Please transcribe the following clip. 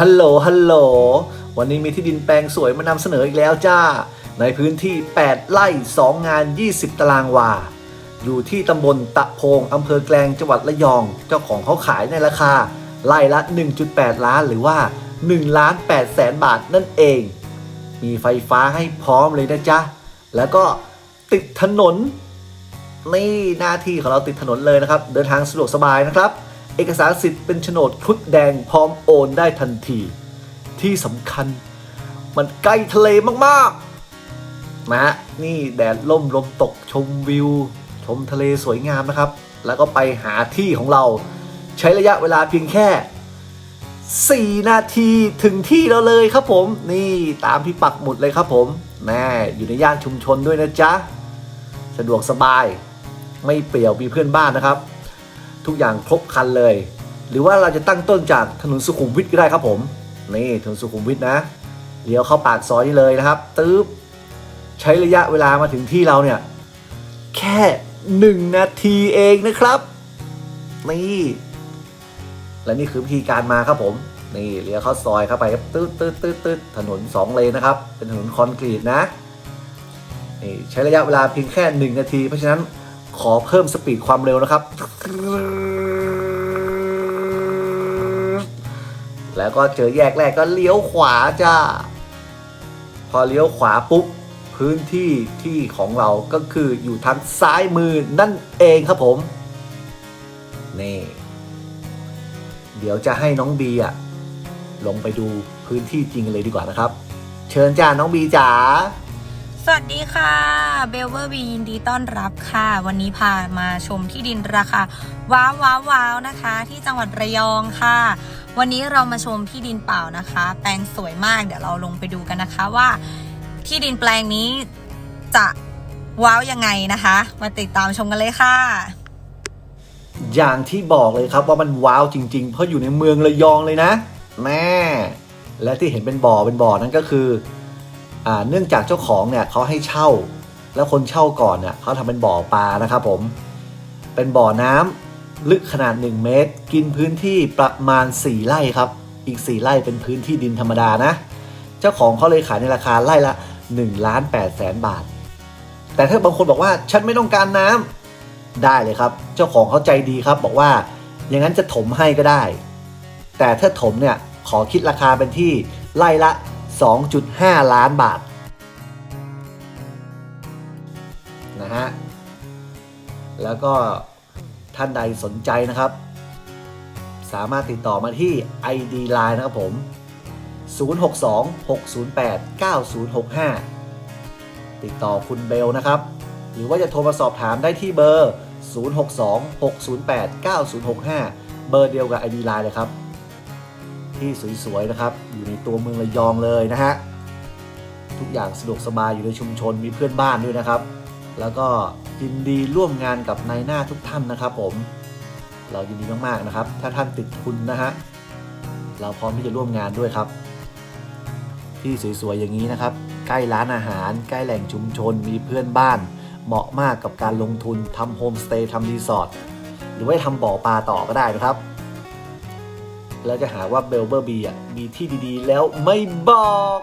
ฮัลโหล ฮัลโหล วันนี้มีที่ดินแปลงสวยมานำเสนออีกแล้วจ้า ในพื้นที่ 8 ไร่ 2 งาน 20 ตารางวา อยู่ที่ตำบลตะโพงอำเภอแกลงจังหวัดระยอง เจ้าของเขาขายในราคา ไร่ละ 1.8 ล้านหรือว่า1ล้าน8แสนบาทนั่นเอง มีไฟฟ้าให้พร้อมเลยนะจ๊ะ แล้วก็ติดถนน นี่หน้าที่ของเราติดถนนเลยนะครับ เดินทางสะดวกสบายนะครับ เอกสารสิทธิ์เป็นโฉนดครุฑแดงพร้อมโอนได้ทันที ที่สำคัญมันใกล้ทะเลมากๆนะฮะนี่แดดล่มลมตกชมวิว ชมทะเลสวยงามนะครับ แล้วก็ไปหาที่ของเรา ใช้ระยะเวลาเพียงแค่ 4 นาทีถึงที่เราเลยครับผม นี่ตามที่ปักหมุดเลยครับผมแน่อยู่ในย่านชุมชนด้วยนะจ๊ะ สะดวกสบาย ไม่เปรี่ยวมีเพื่อนบ้านนะครับ ทุกอย่างครบคันเลย หรือว่าเราจะตั้งต้นจากถนนสุขุมวิทก็ได้ครับผม นี่ถนนสุขุมวิทนะเลี้ยวเข้าปากซอยนี่เลยนะครับตึ๊บใช้ระยะเวลามาถึงที่เราเนี่ย แค่หนึ่งนาทีเองนะครับ นี่ และนี่คือวิธีการมาครับผม นี่เลี้ยวเข้าซอยเข้าไปครับตืดตืดตืดตืดถนนสองเลนนะครับ เป็นถนนคอนกรีตนะนี่ใช้ระยะเวลาเพียงแค่ 1 นาที เพราะฉะนั้น ขอเพิ่มสปีดความเร็วนะครับ แล้วก็เจอแยกแรกก็เลี้ยวขวาจ้า พอเลี้ยวขวาปุ๊บ พื้นที่ที่ของเราก็คืออยู่ทางซ้ายมือนั่นเองครับผม นี่ เดี๋ยวจะให้น้องบีอะลงไปดูพื้นที่จริงเลยดีกว่านะครับ เชิญจ้าน้องบีจ๋า สวัสดีค่ะเบลเวอร์บียินดีต้อนรับค่ะ วันนี้พามาชมที่ดินราคาว้าวว้าววาวนะคะ ที่จังหวัดระยองค่ะ วันนี้เรามาชมที่ดินเปล่านะคะ แปลงสวยมากเดี๋ยวเราลงไปดูกันนะคะว่า ที่ดินแปลงนี้จะว้าวยังไงนะคะ มาติดตามชมกันเลยค่ะ อย่างที่บอกเลยครับว่ามันว้าวจริง ๆ เพราะอยู่ในเมืองระยองเลยนะแม่และที่เห็นเป็นบ่อเป็นบ่อนั้นก็คือ เนื่องจากเจ้าของเนี่ยเขาให้เช่า แล้วคนเช่าก่อนเนี่ยเขาทำเป็นบ่อปลานะครับผม เป็นบ่อน้ำลึกขนาด 1 เมตร กินพื้นที่ประมาณ 4 ไร่ครับ อีก 4 ไร่เป็นพื้นที่ดินธรรมดานะ เจ้าของเขาเลยขายในราคาไร่ละ1ล้าน8แสนบาท แต่ถ้าบางคนบอกว่าฉันไม่ต้องการน้ำได้เลยครับ เจ้าของเขาใจดีครับ บอกว่าอย่างนั้นจะถมให้ก็ได้ แต่ถ้าถมเนี่ยขอคิดราคาเป็นที่ไล่ละ 2.5 ล้านบาทนะฮะ แล้วก็ท่านใดสนใจนะครับ สามารถติดต่อมาที่ ID Line นะครับผม 062-608-9065 ติดต่อคุณเบลนะครับ หรือว่าจะโทรมาสอบถามได้ที่เบอร์ 062-608-9065 เบอร์เดียวกับ ID Line เลยครับ ที่สวยๆนะครับอยู่ในตัวเมืองระยองเลยนะฮะทุกอย่างสะดวกสบายอยู่ในชุมชนมีเพื่อนบ้านด้วยนะครับ แล้วก็ยินดีร่วมงานกับนายหน้าทุกท่านนะครับผม เรายินดีมากๆนะครับ ถ้าท่านติดทุนนะฮะเราพร้อมที่จะร่วมงานด้วยครับ ที่สวยๆอย่างนี้นะครับ ใกล้ร้านอาหาร ใกล้แหล่งชุมชน มีเพื่อนบ้าน เหมาะมากกับการลงทุนทำโฮมสเตย์ทำรีสอร์ทหรือว่าทำบ่อปลาต่อก็ได้นะครับ แล้วจะหาว่าเบลเบอร์บีอะมีที่ดีๆ แล้วไม่บอก